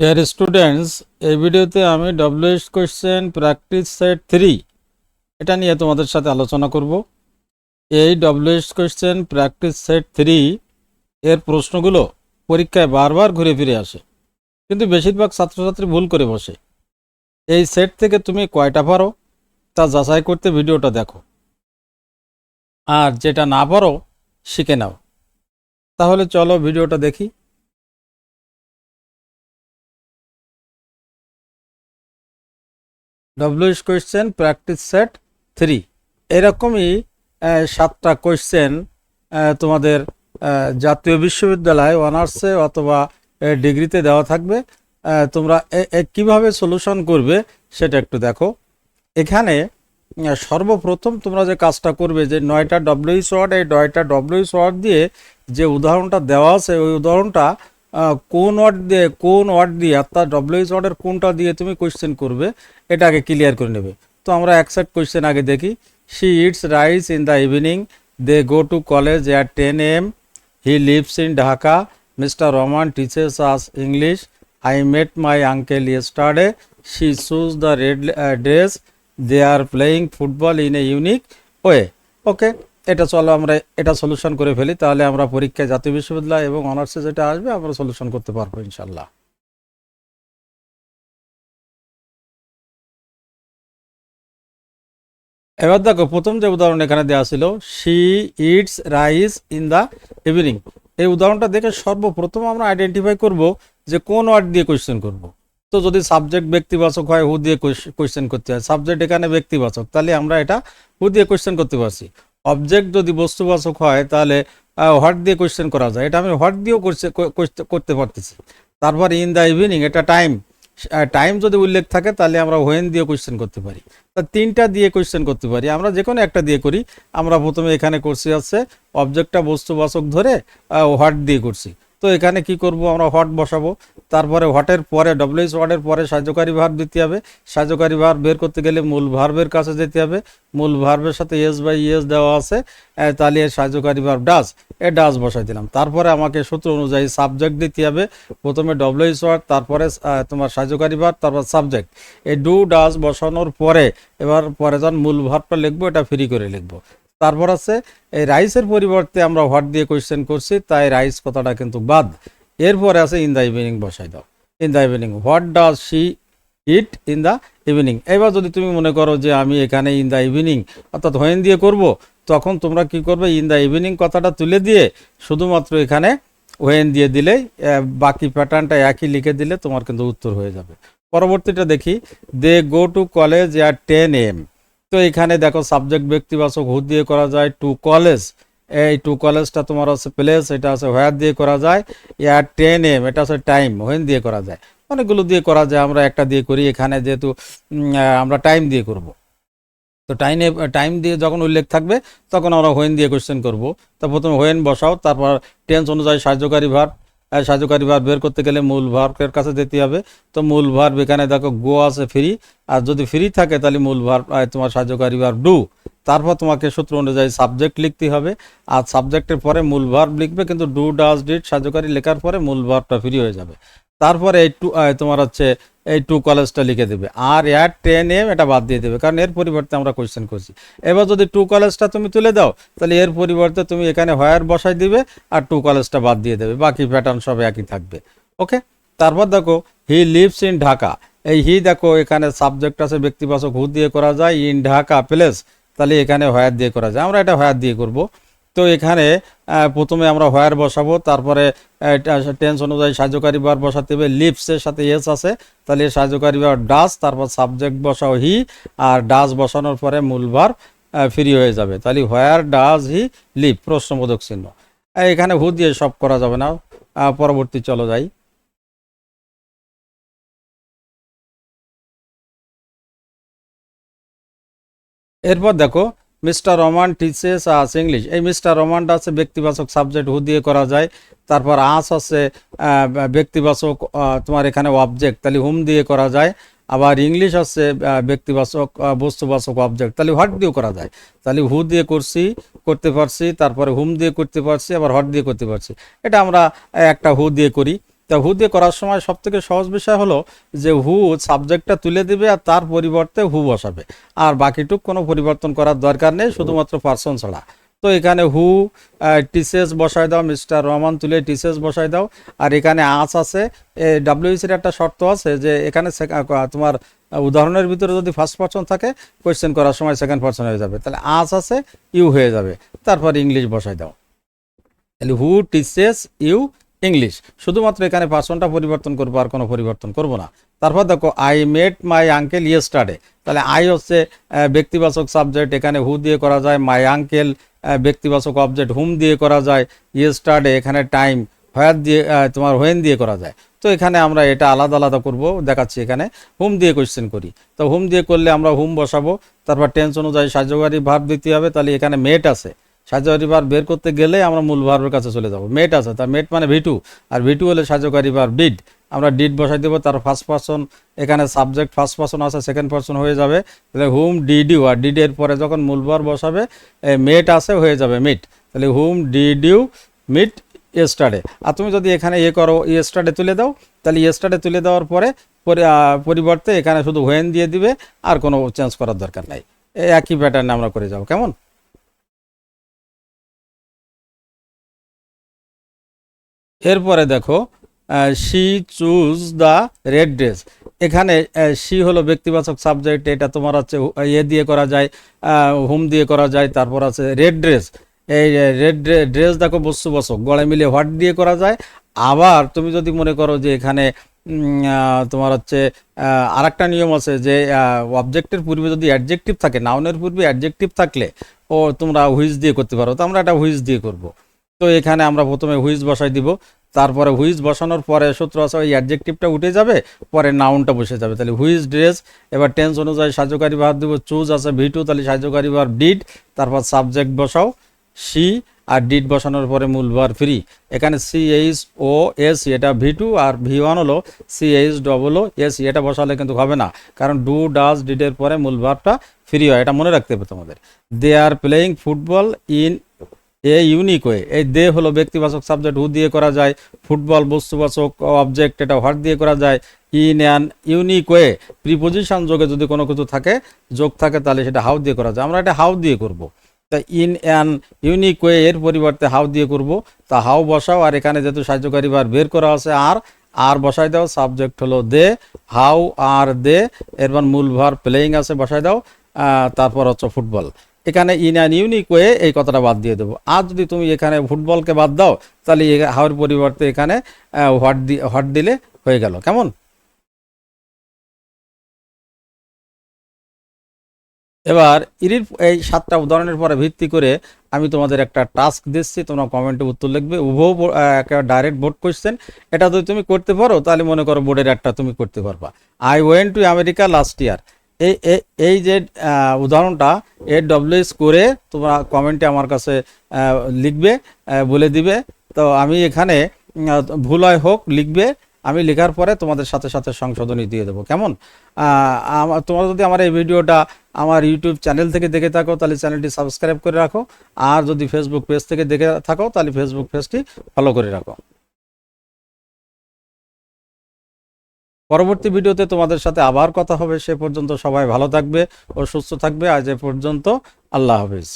Dear students এই ভিডিওতে আমি W S question practice set three এটা নিয়ে তোমাদের সাথে আলোচনা করব। এই W S question practice set three এর প্রশ্নগুলো পরীক্ষায় বারবার ঘুরে ফিরে আসে, কিন্তু বেশিরভাগ ছাত্রছাত্রী ভুল করে বসে। এই সেট থেকে তুমি কয়টা পারো তা যাচাই করতে ভিডিওটা দেখো। আর যেটা না পারো, শিখে নাও। তাহলে চলো ভিডিওটা দেখি। W S question practice set three এরকমই সাতটা কোয়েশ্চেন তোমাদের জাতীয় বিশ্ববিদ্যালয় অনার্সে অথবা ডিগ্রিতে দেওয়া থাকবে। তোমরা কীভাবে সলিউশন করবে সেটা একটু দেখো। এখানে সর্বপ্রথম তোমরা যে কাজটা করবে যে নয়টা ডব্লিউএস ওয়ার্ড এই নয়টা ডব্লিউএস ওয়ার্ড দিয়ে যে উদাহরণটা দেওয়া আছে, ওই উদাহরণটা কোন ওয়ার্ড দিয়ে, কোন ওয়ার্ড দিয়ে, অর্থাৎ ডব্লিউএস ওয়ার্ডের কোনটা দিয়ে তুমি কোয়েশ্চেন করবে, এটা আগে ক্লিয়ার করে নেবে। তো আমরা এক সেট কোয়েশ্চেন আগে দেখি। She eats rice in the evening they go to college at ten am he lives in Dhaka mister Rahman teaches us English I met my uncle yesterday she choose the red dress they are playing football in a unique way okay এটা চলো আমরা, এটা solution করে ফেলি, তাহলে আমরা পরীক্ষায় জাতীয় বিশ্ববিদ্যালয় এবং অনার্সে যেটা আসবে, আমরা সলিউশন করতে পারব ইনশাল্লাহ এবার দেখো, প্রথম যে উদাহরণ এখানে দেওয়া ছিল she eats rice in the evening এই উদাহরণটা দেখে সর্বপ্রথম আমরা আইডেন্টিফাই করব যে কোন ওয়ার্ড দিয়ে কোয়েশ্চেন করব। তো যদি সাবজেক্ট ব্যক্তিবাচক হয় হু দিয়ে কোয়েশ্চেন করতে হয়? সাবজেক্ট এখানে ব্যক্তিবাচক, তাহলে আমরা এটা হু দিয়ে কোয়েশ্চেন করতে পারছি। অবজেক্ট যদি বস্তুবাচক হয়, তাহলে হোয়াট দিয়ে কোয়েশ্চেন করা যায়। এটা আমি হোয়াট দিয়েও করতে পারতেছি। তারপর ইন দ্য ইভিনিং এটা টাইম টাইম যদি উল্লেখ থাকে, তাহলে আমরা হোয়েন দিয়ে কোয়েশ্চেন করতে পারি। তা তিনটা দিয়ে কোয়েশ্চেন করতে পারি। আমরা যে কোনো একটা দিয়ে করি। আমরা প্রথমে এখানে করছি আছে অবজেক্টটা বস্তুবাচক ধরে হোয়াট দিয়ে করছি। তো এখানে কি করব, আমরা হট বসাবো। তারপরে হটের পরে ডব্লিউএস ওয়ার্ডের পরে সাহায্যকারী ভার দিতে হবে। সাহায্যকারী ভার বের করতে গেলে মূল ভার্বের কাছে যেতে হবে। মূল ভার্বের সাথে ইয়েস বাই ইয়েস দেওয়া আছে। তাহলে সাহায্যকারী ভার ডাস এ ডাস বসাই দিলাম। তারপরে আমাকে সূত্র অনুযায়ী সাবজেক্ট দিতে হবে। প্রথমে ডব্লিউএস ওয়ার্ড, তারপরে তোমার সাহায্যকারী ভার, তারপর সাবজেক্ট এই ডু ডাস বসানোর পরে, এবার পরে যখন মূল ভার্বটা লিখব, এটা ফ্রি করে লিখব। তারপর আছে এই রাইসের পরিবর্তে আমরা হোয়াট দিয়ে কোয়েশ্চেন করছি তাই রাইস কথাটা কিন্তু বাদ। এরপরে আছে ইন দ্য ইভিনিং বসাই দাও। In the evening what does she eat in the evening এবার যদি তুমি মনে করো যে আমি এখানে ইন দ্য ইভিনিং অর্থাৎ হোয়েন দিয়ে করব তখন তোমরা কি করবে? ইন দ্য ইভিনিং কথাটা তুলে দিয়ে শুধুমাত্র এখানে ওয়েন দিয়ে আহ, বাকি প্যাটার্নটা একই লিখে দিলে তোমার কিন্তু উত্তর হয়ে যাবে। পরবর্তীটা দেখি they go to college at ten am তো এখানে দেখো সাবজেক্ট ব্যক্তিবাচক হু দিয়ে করা যায় টু কলেজ এই টু কলেজটা তোমার আছে প্লেস এটা আছে হোয়ার দিয়ে করা যায়। ইয়ার টেন এম এটা আছে টাইম হোয়েন দিয়ে করা যায়। অনেকগুলো দিয়ে করা যায়, আমরা একটা দিয়ে করি। এখানে যেহেতু আমরা টাইম দিয়ে করব। তো টাইমে টাইম দিয়ে যখন উল্লেখ থাকবে, তখন আমরা হোয়েন দিয়ে কোয়েশ্চেন করব। তো প্রথমে হোয়েন বসাও, তারপর টেন্স অনুযায়ী সাহায্যকারী ভার সাহায্যকারী ভার বের করতে গেলে মূল ভার্বের কাছে যেতে হবে। তো মূল ভার্ব এখানে দেখো গো আছে ফ্রি আর যদি ফ্রি থাকে তাহলে মূল ভার্ব তোমার সাহায্যকারী ভার ডু তারপর তোমাকে সূত্র অনুযায়ী সাবজেক্ট লিখতে হবে। আর সাবজেক্টের পরে মূল ভার্ব লিখবে, কিন্তু ডু ডাজ ডিট সাহায্যকারী লেখার পরে মূল ভার্বটা ফ্রি হয়ে যাবে। তারপরে এই টু তোমার হচ্ছে এই টু কলেজটা লিখে দেবে। আর এয়ার টেন এম এটা বাদ দিয়ে দেবে, কারণ এর পরিবর্তে আমরা কোয়েশ্চেন করছি। এবার যদি টু কলেজটা তুমি তুলে দাও, তাহলে এর পরিবর্তে তুমি এখানে হোয়ার বসাই দিবে আর টু কলেজটা বাদ দিয়ে দেবে, বাকি প্যাটার্ন সব একই থাকবে। ওকে তারপর দেখো হি লিভস ইন ঢাকা এই হি দেখো, এখানে সাবজেক্ট আছে, ব্যক্তিবাচক হু দিয়ে করা যায় ইন ঢাকা প্লেস তাহলে এখানে হোয়ার দিয়ে করা যায়। আমরা এটা হোয়ার দিয়ে করব। তো এখানে প্রথমে আমরা হোয়ার বসাবো, তারপরে টেন্স অনুযায়ী সাহায্যকারী বার বসাতে হবে লিপসের সাথে এস আছে, তাহলে সাহায্যকারী বার ডাস তারপর সাবজেক্ট বসাও হি আর ডাস বসানোর পরে মূল বার ফ্রি হয়ে যাবে। তাহলে হোয়ার ডাজ হি লিভ প্রশ্নবোধক চিহ্ন। এখানে হু দিয়ে সব করা যাবে না পরবর্তী চলো যাই। এরপর দেখো mister Rahman teaches us English এই মিস্টার রহমানটা আছে ব্যক্তিবাচক সাবজেক্ট হু দিয়ে করা যায়। তারপর আস আছে ব্যক্তিবাচক তোমার এখানে অবজেক্ট তাহলে হুম দিয়ে করা যায়। আবার ইংলিশ আছে ব্যক্তিবাচক বস্তুবাচক অবজেক্ট তাহলে হোয়াট দিয়েও করা যায়। তাহলে হু দিয়ে করছি, করতে পারছি, তারপরে হুম দিয়ে করতে পারছি, আবার হট দিয়ে করতে পারছি। এটা আমরা একটা হু দিয়ে করি। তা হু দিয়ে করার সময় সব থেকে সহজ বিষয় হলো যে হু সাবজেক্টটা তুলে দিবে আর তার পরিবর্তে হু বসাবে। আর বাকিটুক কোনো পরিবর্তন করার দরকার নেই, শুধুমাত্র পার্সন ছাড়া। তো এখানে হু টিসেস বসায় দাও, মিস্টার রহমান তুলে টিসেস বসায় দাও। আর এখানে আস আছে ডাব্লিউসির একটা শর্ত আছে যে এখানে তোমার উদাহরণের ভিতরে যদি ফার্স্ট পার্সন থাকে কোয়েশ্চেন করার সময় সেকেন্ড পার্সন হয়ে যাবে। তাহলে আস আছে, ইউ হয়ে যাবে। তারপর ইংলিশ বসায় দাও। তাহলে হু, টিসেস, ইউ ইংলিশ। শুধুমাত্র এখানে পার্সনটা পরিবর্তন করব আর কোনো পরিবর্তন করব না। তারপর দেখো আই মেট মাই আঙ্কেল ইয়ে ইয়েস্টারডে তাহলে আই হচ্ছে ব্যক্তিবাচক সাবজেক্ট এখানে হু দিয়ে করা যায় মাই আঙ্কেল ব্যক্তিবাচক অবজেক্ট হুম দিয়ে করা যায় ইয়ে ইয়েস্টারডে এখানে টাইম হোয়ার দিয়ে তোমার হোয়েন দিয়ে করা যায়। তো এখানে আমরা এটা আলাদা আলাদা করব, দেখাচ্ছি এখানে। হুম দিয়ে কোয়েশ্চেন করি। তো হুম দিয়ে করলে আমরা হুম বসাবো। তারপর টেন্স অনুযায়ী সাহায্যকারী ভাব দিতে হবে। তাহলে এখানে মেট আছে। সাহায্যকারী বার বের করতে গেলে আমরা মূল ভার্বের কাছে চলে যাব। মেট আছে, তার মেট মানে ভিটু। আর ভিটু হলে সাহায্যকারী বার ডিড। আমরা ডিড বসাই দেবো, তার ফার্স্ট পার্সন এখানে সাবজেক্ট ফার্স্ট পার্সন আছে সেকেন্ড পার্সন হয়ে যাবে। তাহলে হুম ডিড ইউ আর ডিড এর পরে যখন মূল ভার বসাবে মেট আছে, হয়ে যাবে মিট তাহলে whom did you meet yesterday আর তুমি যদি এখানে ইয়ে করো ইয়েস্টারডে তুলে দাও, তাহলে ইয়েস্টারডে তুলে দেওয়ার পরে পরিবর্তে এখানে শুধু হোয়েন দিয়ে দিবে, আর কোনো চেঞ্জ করার দরকার নাই। একই প্যাটার্নে আমরা করে যাব, কেমন? এরপরে দেখো she choose the red dress এখানে শি হলো ব্যক্তিবাচক সাবজেক্ট এটা তোমার হচ্ছে হু- ইয়ে দিয়ে করা যায় হুম দিয়ে করা যায়, তারপর আছে রেড ড্রেস এই রেড ড্রেস দেখো বস্তুবাচক, গলায় মিলিয়ে হোয়াট দিয়ে করা যায়। আবার তুমি যদি মনে করো যে এখানে তোমার হচ্ছে আর একটা নিয়ম আছে যে অবজেক্টের পূর্বে যদি অ্যাডজেক্টিভ থাকে নাউনের পূর্বে অ্যাডজেক্টিভ থাকলে, ও তোমরা হুইজ দিয়ে করতে পারো। তো আমরা এটা হুইজ দিয়ে করব। তো এখানে আমরা প্রথমে হুইজ বসাই দিব। তারপরে হুইজ বসানোর পরে সূত্র আছে, ওই অ্যাডজেক্টিভটা উঠে যাবে, পরে নাউনটা বসে যাবে। তাহলে হুইজ ড্রেস, এবার টেন্স অনুযায়ী সাহায্যকারী ভাব দিব চুজ আছে ভি টু তাহলে সাহায্যকারী ভাব ডিড তারপর সাবজেক্ট বসাও সি আর ডিড বসানোর পরে মূল ভার ফ্রি এখানে সি এইচ ও এস এটা ভি টু আর ভি ওয়ান হলো C H double O S এটা বসালে কিন্তু হবে না। কারণ ডু ডাজ ডিডের পরে মূল ভারটা ফ্রি হয়, এটা মনে রাখতে হবে তোমাদের। They are playing football in a unique way এই দে হলো ব্যক্তিবাচক সাবজেক্ট হু দিয়ে করা যায়। ফুটবল বস্তুবাচক অবজেক্ট এটা হোয়াট দিয়ে করা যায়। In an unique way preposition যোগে যদি কোনো কিছু থাকে, যোগ থাকে, তাহলে সেটা হাউ দিয়ে করা যায়। আমরা এটা হাউ দিয়ে করব। তা ইন অ্যান ইউনিক ওয়ে এর পরিবর্তে হাউ দিয়ে করব। তা হাউ বসাও, আর এখানে যেহেতু সাহায্যকারী বার বের করা আছে আর আর বসাই দাও। সাবজেক্ট হলো দে হাউ আর দে এরপর মূল ভার প্লেয়িং আছে, বসাই দাও। তারপর হচ্ছে ফুটবল এখানে ইন অ্যান ইউনিক ওয়ে এই কথাটা বাদ দিয়ে দেবো। আর যদি তুমি এখানে ফুটবলকে বাদ দাও, তাহলে হাওয়ার পরিবর্তে এখানে হোয়াট দি, হোয়াট দিলে হয়ে গেল। কেমন? এবার ইরির এই সাতটা উদাহরণের পরে ভিত্তি করে আমি তোমাদের একটা টাস্ক দিচ্ছি। তোমরা কমেন্টে উত্তর লিখবে, উভয় ডাইরেক্ট বোর্ড কোশ্চেন এটা যদি তুমি করতে পারো, তাহলে মনে করো বোর্ডের একটা তুমি করতে পারবা। I went to America last year এই, এই- যে উদাহরণটা এ করে তোমরা কমেন্টে আমার কাছে লিখবে বলে দিবে। তো আমি এখানে ভুল হয় হোক লিখবে, আমি লেখার পরে তোমাদের সাথে সাথে সংশোধনী দিয়ে দেবো। কেমন? আমার তোমরা যদি আমার এই ভিডিওটা আমার ইউটিউব চ্যানেল থেকে দেখে থাকো, তাহলে চ্যানেলটি সাবস্ক্রাইব করে রাখো। আর যদি ফেসবুক পেজ থেকে দেখে থাকো, তাহলে ফেসবুক পেজটি ফলো করে রাখো। পরবর্তী ভিডিওতে তোমাদের সাথে আবার কথা হবে, সে পর্যন্ত সবাই ভালো থাকবে ও সুস্থ থাকবে। আজ এ পর্যন্ত আল্লাহ হাফিজ।